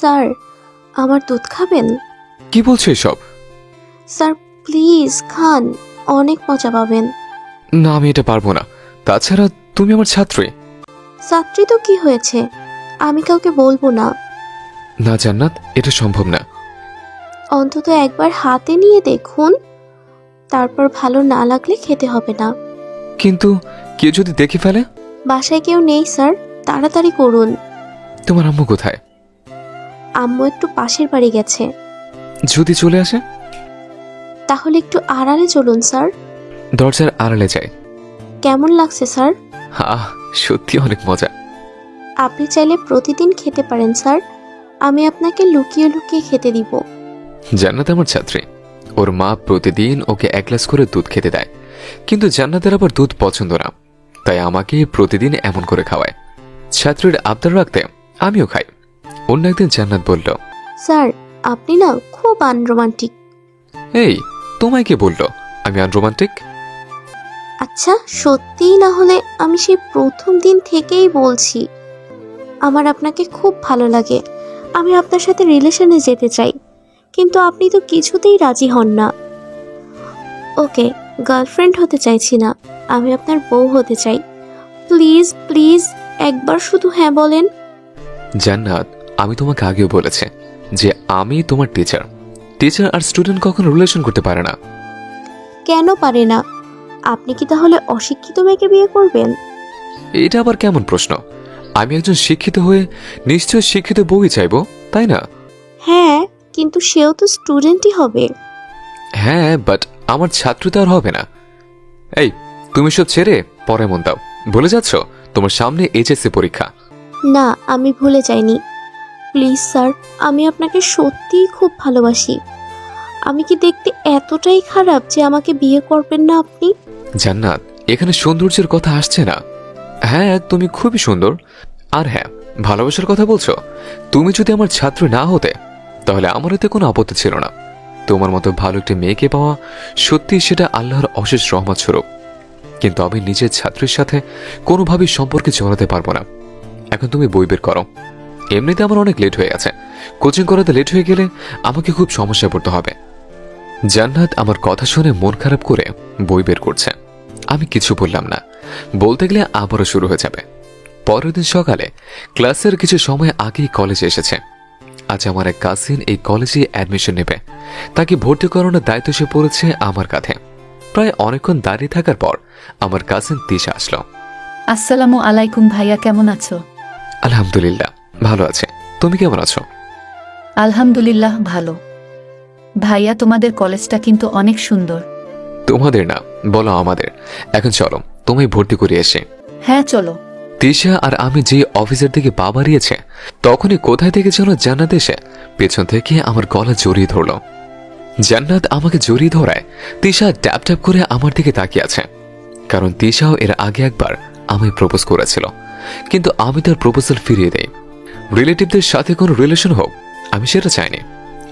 Sir আমার দুধ খাবেন? কি বলছো এসব? স্যার প্লিজ খান অনেক মজা পাবেন। না আমি এটা পারব না। তাছাড়া তুমি আমার ছাত্রী। ছাত্রী তো কি হয়েছে? আমি কাউকে বলব না। না জান্নাত এটা সম্ভব না। অন্তত একবার হাতে নিয়ে দেখুন। তারপর ভালো না লাগলে খেতে হবে না। কিন্তু কেউ যদি দেখে ফেলে? বাসায় কেউ নেই স্যার। তাড়াতাড়ি করুন। তোমার আম্মু কোথায়? আম্মু একটু পাশের বাড়ি গেছে। যদি চলে আসে? তাহলে একটু আড়ালে চলুন স্যার। দরজার আড়ালে যায় কেমন লাগছে স্যার? আহ সত্যি অনেক মজা। আপনি চাইলে প্রতিদিন খেতে পারেন স্যার। আমি আপনাকে লুকিয়ে লুকিয়ে খেতে দিব। জান্নাত আমার ছাত্রী। ওর মা প্রতিদিন ওকে এক গ্লাস করে দুধ খেতে দেয়। কিন্তু জান্নাতের আবার দুধ পছন্দ না। তাই আমাকে প্রতিদিন এমন করে খাওয়ায়। ছাত্রীর আবদার রাখতে আমিও খাই। অন্য একদিন জান্নাত বলল স্যার আপনি না খুব আনরোমান্টিক। এই তোমায় কে বলল আমি আনরোমান্টিক? আচ্ছা সত্যিই না হলে আমি সেই প্রথম দিন থেকেই বলছি। আমার আপনাকে খুব ভালো লাগে। আমি আপনার সাথে রিলেশনে যেতে চাই। কিন্তু আপনি তো কিছুতেই রাজি হন না। ওকে গার্লফ্রেন্ড হতে চাইছি না। আমি আপনার বউ হতে চাই। প্লিজ প্লিজ একবার শুধু হ্যাঁ বলেন। জান্নাত আমি তোমাকে আগেও বলেছি যে আমি তোমার টিচার টিচার আর স্টুডেন্ট কখনো রিলেশন করতে পারে না। কেন পারে না? আপনি কি তাহলে অশিক্ষিত মেয়েকে বিয়ে করবেন? এটা আবার কেমন প্রশ্ন? আমি একজন শিক্ষিত হয়ে নিশ্চয় শিক্ষিত বউই চাইব তাই না? হ্যাঁ কিন্তু সেও তো স্টুডেন্টই হবে। হ্যাঁ বাট আমার ছাত্র তো আর হবে না। এই তুমি সব ছেড়ে পরে মন দাও। ভুলে যাচ্ছ? তোমার সামনে এইচএসসি পরীক্ষা। না আমি ভুলে যাইনি। প্লিজ স্যার, আমি আপনাকে সত্যিই খুব ভালোবাসি। আমি কি দেখতে এতটাই খারাপ যে আমাকে বিয়ে করবেন না আপনি? জান্নাত, এখানে সৌন্দর্যের কথা আসছে না। হ্যাঁ তুমি খুবই সুন্দর। আর হ্যাঁ ভালোবাসার কথা বলছো? তুমি যদি আমার ছাত্র না হতে, তাহলে আমার এতে কোনো আপত্তি ছিল না। তোমার মতো ভালো একটি মেয়েকে পাওয়া সত্যি সেটা আল্লাহর অশেষ রহমত স্বরূপ। কিন্তু আমি নিজের ছাত্রীর সাথে কোনোভাবেই সম্পর্কে জড়াতে পারব না। এখন তুমি বই বের করো। এমনিতে আমার অনেক লেট হয়ে গেছে। কোচিং করাতে লেট হয়ে গেলে আমাকে খুব সমস্যায় পড়তে হবে। জান্নাত আমার কথা শুনে মন খারাপ করে বই বের করছে। আমি কিছু বললাম না। বলতে গেলে আবারও শুরু হয়ে যাবে। পরের দিন সকালে ক্লাসের কিছু সময় আগেই কলেজে এসেছে। আজ আমার এক কাজিন এই কলেজে অ্যাডমিশন নেবে। তাকে ভর্তি করানোর দায়িত্ব সে পড়েছে আমার কাঁধে। প্রায় অনেকক্ষণ দাঁড়িয়ে থাকার পর আমার কাজিন তিশা আসলো। আসসালামু আলাইকুম ভাইয়া কেমন আছো? আলহামদুলিল্লাহ। ভালো আছে। তুমি কেমন আছো? আলহামদুলিল্লাহ ভালো। ভাইয়া তোমাদের কলেজটা কিন্তু অনেক সুন্দর। তোমাদের না বলো আমাদের। এখন চলো তোমায় ভর্তি করে এসে হ্যাঁ চলো। তিশা আর আমি যে অফিসের দিকে পা বাড়িয়েছে তখনই কোথায় থেকে যেন জান্নাত এসে পেছন থেকে আমার গলা জড়িয়ে ধরলো। জান্নাত আমাকে জড়িয়ে ধরায় তিশা ট্যাপ ট্যাপ করে আমার দিকে তাকিয়ে আছে। কারণ তিশাও এর আগে একবার আমায় প্রপোজ করেছিল। কিন্তু আমি তার প্রপোজাল ফিরিয়ে দেই। রিলেটিভদের সাথে কোনো রিলেশন হোক, আমি সেটা চাইনি।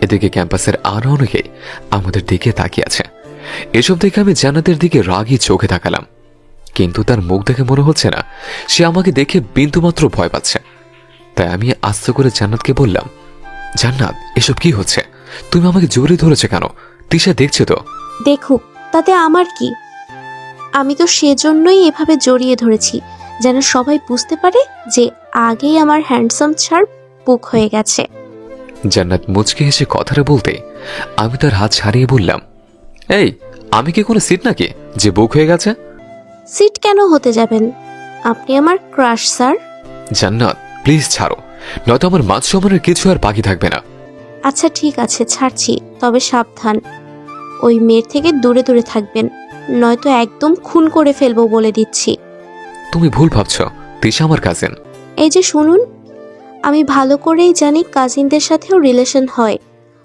এদিকে ক্যাম্পাসের আরও অনেকেই আমাদের দিকে তাকিয়ে আছে। এসব দেখে আমি জান্নাতের দিকে রাগি চোখে তাকালাম। কিন্তু তার মুখ দেখে মনে হচ্ছে না, সে আমাকে দেখে বিন্দুমাত্র ভয় পাচ্ছে। তাই আমি আস্তে করে জান্নাতকে বললাম, জান্নাত, এসব কি হচ্ছে? তুমি আমাকে জড়িয়ে ধরেছে কেন? তিশা দেখছে তো? দেখুক, তাতে আমার কি? আমি তো সেজন্যই এভাবে জড়িয়ে ধরেছি। যেন সবাই বুঝতে পারে যে আগেই আমার হ্যান্ডসাম ছাড় বুক হয়ে গেছে। জান্নাত মুচকে হেসে কথাটা বলতে আমি তার হাত ছাড়িয়ে বললাম এই আমি কি কোনো সিট নাকি যে বুক হয়ে গেছে? সিট কেন হতে যাবেন? আপনি আমার ক্রাশ স্যার জান্নাত প্লিজ ছাড়ো। নয়তো আমার মাছ সমানের কিছু আর বাকি থাকবে না। আচ্ছা ঠিক আছে ছাড়ছি তবে সাবধান। ওই মেয়ের থেকে দূরে দূরে থাকবেন নয়তো একদম খুন করে ফেলব বলে দিচ্ছি। তুমি ভুল ভাবছ। তিশা আমার কাজিন এই যে শুনুন আমি ভালো করেই জানি কাজিনদের সাথেও রিলেশন হয়।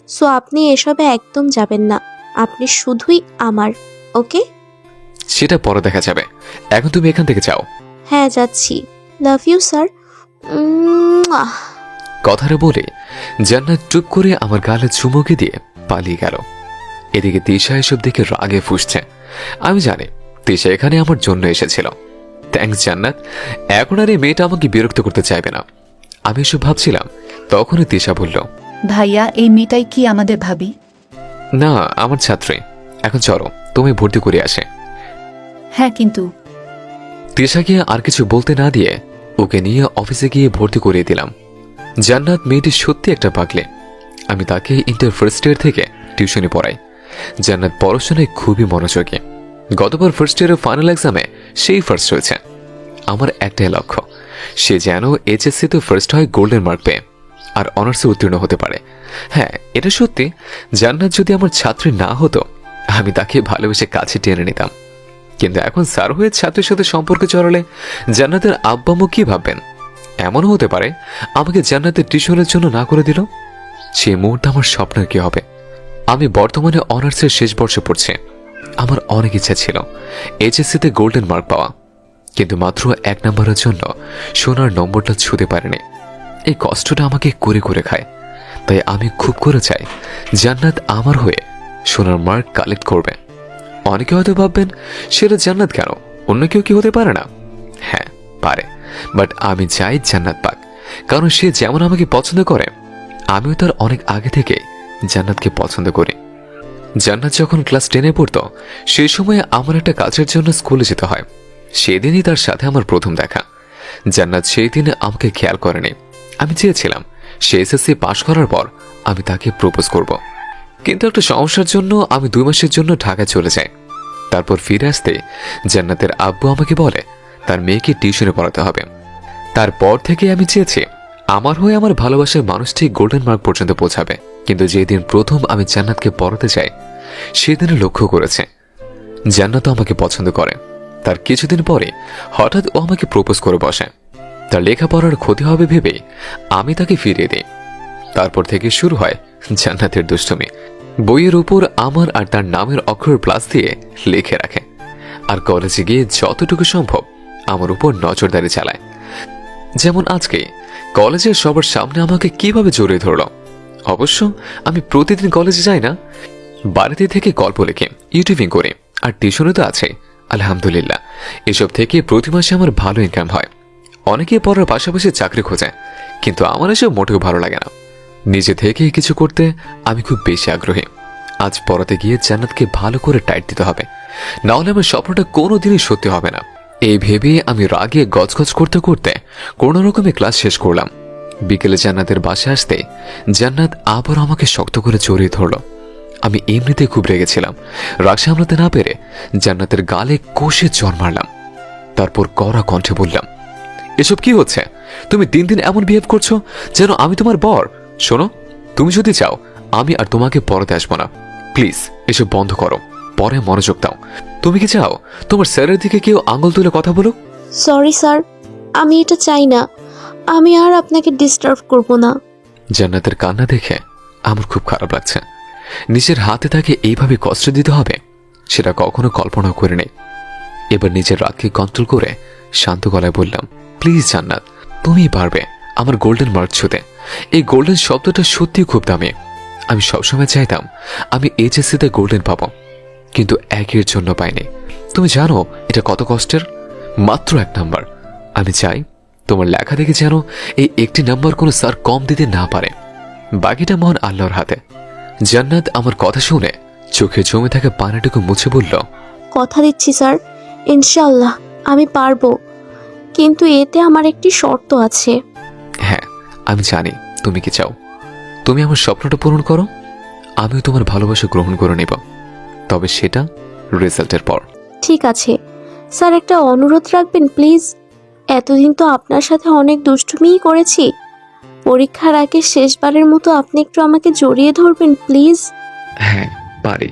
সো আপনি এসবে একদম যাবেন না। আপনি শুধুই আমার ওকে সেটা পরে দেখা যাবে। এখন তুমি এখান থেকে যাও। হ্যাঁ যাচ্ছি। লাভ ইউ স্যার কথাটা বলে জান্নাত চুপ করে আমার গালে চুমুকে দিয়ে পালিয়ে গেল। এদিকে তিশা এসব দেখে রাগে ফুসছে। আমি জানি তিশা এখানে আমার জন্য এসেছিল। থ্যাঙ্কস জান্নাত। এখন আর এই মেয়েটা আমাকে বিরক্ত করতে চাইবে না। আমি এসব ভাবছিলাম তখনই তিশা বলল ভাইয়া এই মেয়েটাই কি আমাদের ভাবি? না আমার ছাত্রী। এখন চলো তুমি ভর্তি করে আসে। হ্যাঁ কিন্তু। তিশাকে আর কিছু বলতে না দিয়ে ওকে নিয়ে অফিসে গিয়ে ভর্তি করিয়ে দিলাম। জান্নাত মেয়েটি সত্যি একটা পাগলে। আমি তাকে ইন্টার ফার্স্ট ইয়ার থেকে টিউশনে পড়াই। জান্নাত পড়াশোনায় খুবই মনোযোগী। গতবার ফার্স্ট ইয়ারের ফাইনাল এক্সামে সেই ফার্স্ট হয়েছে। আমার একটাই লক্ষ্য, সে যেন এইচএসসিতে ফার্স্ট হয় গোল্ডেন মার্ক পেয়ে, আর অনার্সে উত্তীর্ণ হতে পারে। হ্যাঁ এটা সত্যি, জান্নাত যদি আমার ছাত্রী না হতো, আমি তাকে ভালোবেসে কাছে টেনে নিতাম। কিন্তু এখন স্যার হয়ে ছাত্রের সাথে সম্পর্কে চড়ালে জান্নাতের আব্বামু কি ভাববেন? এমনও হতে পারে, আমাকে জান্নাতের টিউশনের জন্য না করে দিল? সেই মুহূর্তে আমার স্বপ্নের কি হবে? আমি বর্তমানে অনার্সের শেষ বর্ষে পড়ছি। আমার অনেক ইচ্ছা ছিল। এইচএসসিতে গোল্ডেন মার্ক পাওয়া। কিন্তু মাত্র এক নম্বরের জন্য সোনার নম্বরটা ছুঁতে পারেনি। এই কষ্টটা আমাকে করে করে খায়। তাই আমি খুব করে চাই জান্নাত আমার হয়ে সোনার মার্ক কালেক্ট করবে। অনেকে হয়তো ভাববেন, সেটা জান্নাত কেন? অন্য কেউ কি হতে পারে না? হ্যাঁ পারে। বাট আমি চাই জান্নাত পাক। কারণ সে যেমন আমাকে পছন্দ করে, আমিও তার অনেক আগে থেকে জান্নাতকে পছন্দ করি। জান্নাত যখন ক্লাস টেনে পড়তো, সেই সময়ে আমার একটা কাজের জন্য স্কুলে যেতে হয়। সেদিনই তার সাথে আমার প্রথম দেখা। জান্নাত সেই দিন আমাকে খেয়াল করেনি। আমি চেয়েছিলাম, সে এসএসসি পাশ করার পর আমি তাকে প্রপোজ করব। কিন্তু একটা সমস্যার জন্য আমি দুই মাসের জন্য ঢাকায় চলে যাই। তারপর ফিরে আসতে জান্নাতের আব্বু আমাকে বলে, তার মেয়েকে টিউশনে পড়াতে হবে। তারপর থেকে আমি চেয়েছি আমার হয়ে আমার ভালোবাসার মানুষটি গোল্ডেন মার্ক পর্যন্ত পৌঁছাবে। কিন্তু যেদিন প্রথম আমি জান্নাতকে পড়াতে চাই সেদিনে লক্ষ্য করেছে। জান্নাতও আমাকে পছন্দ করে। তার কিছুদিন পরে হঠাৎ ও আমাকে প্রপোজ করে বসে। তার লেখাপড়ার ক্ষতি হবে ভেবে আমি তাকে ফিরিয়ে দিই। তারপর থেকে শুরু হয় জান্নাতের দুষ্টমি। বইয়ের উপর আমার আর তার নামের অক্ষর প্লাস দিয়ে লিখে রাখে। আর কলেজে গিয়ে যতটুকু সম্ভব আমার উপর নজরদারি চালায়। যেমন আজকে, কলেজের সবার সামনে আমাকে কীভাবে জড়িয়ে ধরলো? অবশ্য আমি প্রতিদিন কলেজে যাই না। বাড়িতে থেকে গল্প লিখে, ইউটিউবিং করে, আর টিউশনে তো আছে, আলহামদুলিল্লাহ। এসব থেকে প্রতি মাসে আমার ভালো ইনকাম হয়। অনেকে পড়ার পাশাপাশি চাকরি খোঁজে, কিন্তু আমার এসব মোটেও ভালো লাগে না। নিজে থেকে কিছু করতে আমি খুব বেশি আগ্রহী। আজ পড়াতে গিয়ে জান্নাতকে ভালো করে টাইট দিতে হবে। না হলে আমার স্বপ্নটা কোনো দিনই সত্যি হবে না। এই ভেবে আমি রাগে গজগজ করতে করতে কোনো রকমে ক্লাস শেষ করলাম। বিকেলে জান্নাতের বাসে আসতে জান্নাত আবার আমাকে শক্ত করে জড়িয়ে ধরলো। আমি এমনিতে খুব রেগেছিলাম রাগ সামলাতে না পেরে জান্নাতের গালে কষে জ্বর মারলাম। তারপর কড়া কণ্ঠে বললাম, এসব কি হচ্ছে? তুমি দিন দিন এমন বিহেভ করছ যেন আমি তোমার বর। শোনো, তুমি যদি চাও, আমি আর তোমাকে পড়াতে আসব না। প্লিজ, এসব বন্ধ করো। পরে মনোযোগ দাও। তুমি কি চাও? তোমার স্যারের দিকে কেউ আঙুল তুলে কথা বলুক? সরি স্যার আমি এটা চাই না। আমি আর আপনাকে ডিস্টার্ব করব না। জান্নাতের কান্না দেখে আমার খুব খারাপ লাগছে। নিজের হাতে তাকে এইভাবে কষ্ট দিতে হবে সেটা কখনো কল্পনা করে নেই এবার নিজের রাগকে কন্ট্রোল করে শান্ত গলায় বললাম প্লিজ জান্নাত তুমিই পারবে আমার গোল্ডেন মার্ক ছুতে। এই গোল্ডেন শব্দটা সত্যি খুব দামি। আমি সবসময় চাইতাম আমি এইচএসসিতে গোল্ডেন পাবো। কিন্তু একের জন্য পাইনি। তুমি জানো এটা কত কষ্টের? মাত্র এক নাম্বার। আমি চাই তোমার লেখা দেখে যেন এই একটি নাম্বার কোনো স্যার কম দিতে না পারে। বাকিটা মহান আল্লাহর হাতে। জান্নাত আমার কথা শুনে চোখে জমে থাকা পানিটুকু মুছে বলল কথা দিচ্ছি স্যার। ইনশাল্লাহ আমি পারব। কিন্তু এতে আমার একটি শর্ত আছে। হ্যাঁ আমি জানি। তুমি কি চাও? তুমি আমার স্বপ্নটা পূরণ করো। আমিও তোমার ভালোবাসা গ্রহণ করে নেব। তবে সেটা রেজাল্টের পর। ঠিক আছে। স্যার একটা অনুরোধ রাখবেন প্লিজ। এতদিন তো আপনার সাথে অনেক দুষ্টুমিই করেছি। পরীক্ষার আগে শেষবারের মতো আপনি একটু আমাকে জড়িয়ে ধরবেন প্লিজ। হ্যাঁ পারি।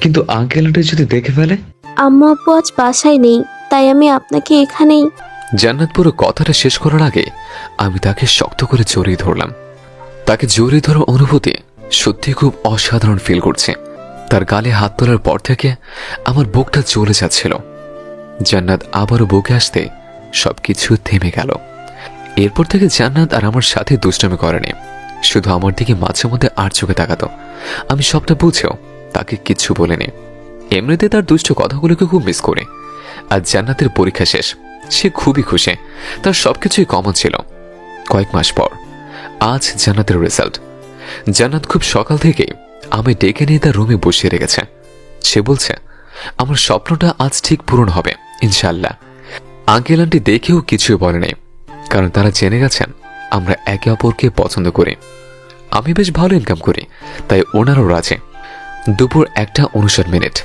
কিন্তু আঙ্কেল আন্টি যদি দেখে ফেলে? আম্মু আব্বু আজ বাসায় নেই তাই আমি আপনাকে এখানেই জান্নাত পুরো কথাটা শেষ করার আগে আমি তাকে শক্ত করে জড়িয়ে ধরলাম। তাকে জড়িয়ে ধরার অনুভূতি সত্যি খুব অসাধারণ ফিল করছে। তার গালে হাত তোলার পর থেকে আমার বুকটা চলে যাচ্ছিল। জান্নাত আবারও বুকে আসতে সবকিছু থেমে গেল। এরপর থেকে জান্নাত আর আমার সাথে দুষ্টমি করেনি। শুধু আমার দিকে মাঝে মধ্যে আর চোখে তাকাতো। আমি সবটা বুঝেও তাকে কিচ্ছু বলিনি। এমনিতে তার দুষ্ট কথাগুলোকে খুব মিস করে। আর জান্নাতের পরীক্ষা শেষ। সে খুবই খুশি। তার সবকিছুই কমন ছিল। কয়েক মাস পর আজ জান্নাতের রেজাল্ট জান্নাত খুব সকাল থেকেই আমি ডেকে নিয়ে তার রুমে বসিয়ে রেখেছে। সে বলছে, আমার স্বপ্নটা আজ ঠিক পূরণ হবে ইনশাল্লাহ আঙ্কেল আন্টি দেখেও কিছুই বলে নেই কারণ তারা জেনে গেছেন আমরা একে অপরকে পছন্দ করি। আমি বেশ ভালো ইনকাম করি, তাই ওনারও রাজি। দুপুর একটা উনষাট মিনিট।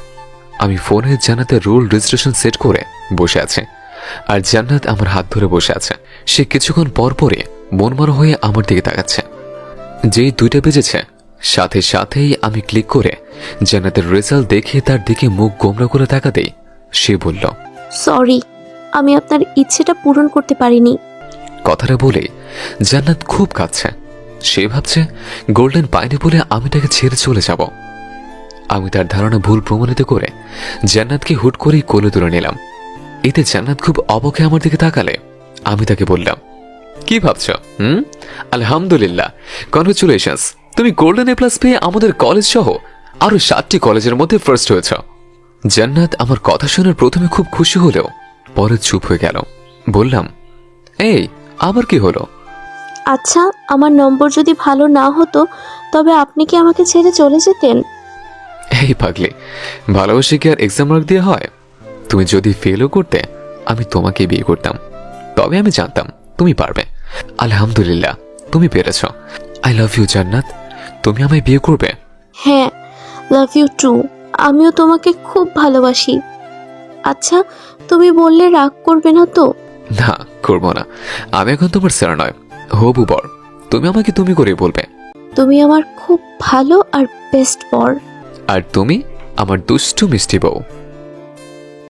আমি ফোনে জানাতে রুল রেজিস্ট্রেশন সেট করে বসে আছে, আর জান্নাত আমার হাত ধরে বসে আছে। সে কিছুক্ষণ পর পরে মনমার হয়ে আমার দিকে তাকাচ্ছে। যেই দুইটা বেজেছে সাথে সাথেই আমি ক্লিক করে জান্নাতের রেজাল্ট দেখে তার দিকে মুখ গোমরা করে তাকাতেই সে বলল সরি আমি আপনার ইচ্ছেটা পূরণ করতে পারিনি। কথাটা বলে জান্নাত খুব কাঁদছে। সে ভাবছে গোল্ডেন পাইনি বলে আমি তাকে ছেড়ে চলে যাব। আমি তার ধারণা ভুল প্রমাণিত করে জান্নাতকে হুট করেই কোলে তুলে নিলাম। এতে জান্নাত খুব অবকে আমার দিকে তাকালে আমি তাকে বললাম কি ভাবছ হুম? আলহামদুলিল্লাহ কনগ্রেচুলেশনস তুমি গোল্ডেন এ প্লাস পেয়ে আমাদের কলেজ সহ আরও সাতটি কলেজের মধ্যে ফার্স্ট হয়েছ। জান্নাত আমার কথা শুনে প্রথমে খুব খুশি হলেও পরে চুপ হয়ে গেল। বললাম এই আবার কি হলো? আচ্ছা আমার নম্বর যদি ভালো না হতো তবে আপনি কি আমাকে ছেড়ে চলে যেতেন? এই পাগলি ভালোবাসে কি আর এক্সাম মার্ক দিয়ে হয়? তুমি যদি ফেলও করতে আমি তোমাকে বিয়ে করতাম। তবে আমি জানতাম তুমি পারবে। আলহামদুলিল্লাহ তুমি পেরেছ। আই লাভ ইউ জান্নাত। তুমি আমায় বিয়ে করবে? হ্যাঁ লাভ ইউ টু আমিও তোমাকে খুব ভালোবাসি। আচ্ছা তুমি বললে রাগ করবে না তো? না করব না। আমি এখন তোমার স্যার নয় হবু বর। তুমি আমাকে তুমি করে বলবে। তুমি আমার খুব ভালো আর বেস্ট বর। আর তুমি আমার দুষ্টু মিষ্টি বউ।